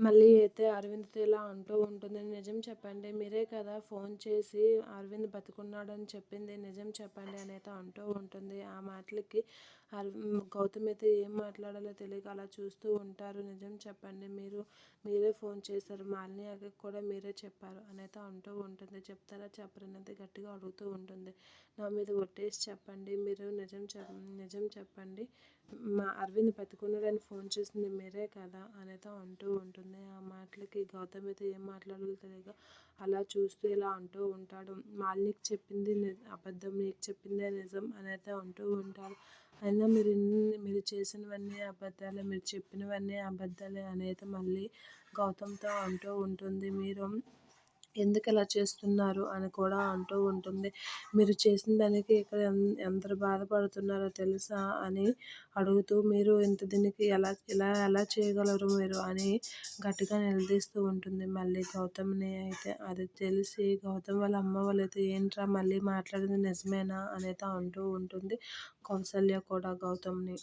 మళ్ళీ అయితే అరవింద్తో ఇలా అంటూ ఉంటుంది. నిజం చెప్పండి మీరే కదా ఫోన్ చేసి అరవింద్ బతుకున్నాడని చెప్పింది. నిజం చెప్పండి అని అయితే అంటూ ఉంటుంది. ఆ మాటలకి గౌతమ్ అయితే ఏం మాట్లాడాలో తెలియక అలా చూస్తూ ఉంటారు. నిజం చెప్పండి మీరు మీరే ఫోన్ చేశారు. మాలిని అక్కకి కూడా మీరే చెప్పారు అనైతే అంటూ ఉంటుంది. చెప్తారా? చెప్పరనైతే గట్టిగా అడుగుతూ ఉంటుంది. నా మీద ఒట్టేసి చెప్పండి మీరు నిజం చెప్ నిజం చెప్పండి. మా అరవింద్ బతుకున్నాడని ఫోన్ చేసింది మీరే కదా? అనైతే అంటూ ఉంటుంది. ఆ మాటలకి గౌతమ్ అయితే ఏం మాట్లాడాలో తెలియక అలా చూస్తూ ఇలా అంటూ ఉంటాడు. మాలినికి చెప్పింది అబద్ధం నీకు చెప్పిందే నిజం అనైతే అంటూ ఉంటాడు. అయినా మీరు మీరు చేసినవన్నీ అబద్ధాలే మీరు చెప్పినవన్నీ అబద్ధాలే అనేది మళ్ళీ గౌతమ్తో అంటూ ఉంటుంది. మీరు ఎందుకు ఇలా చేస్తున్నారు అని కూడా అంటూ ఉంటుంది. మీరు చేసిన దానికి ఇక్కడ ఎంత బాధపడుతున్నారో తెలుసా అని అడుగుతూ మీరు ఇంత దీనికి ఎలా ఇలా ఎలా చేయగలరు మీరు అని గట్టిగా నిలదీస్తూ ఉంటుంది. మళ్ళీ గౌతమ్ని అయితే అది తెలిసి గౌతమ్ వాళ్ళ అమ్మ వాళ్ళైతే ఏంట్రా మళ్ళీ మాట్లాడింది నిజమేనా అనేది అంటూ ఉంటుంది. కౌసల్య కూడా గౌతమ్ని.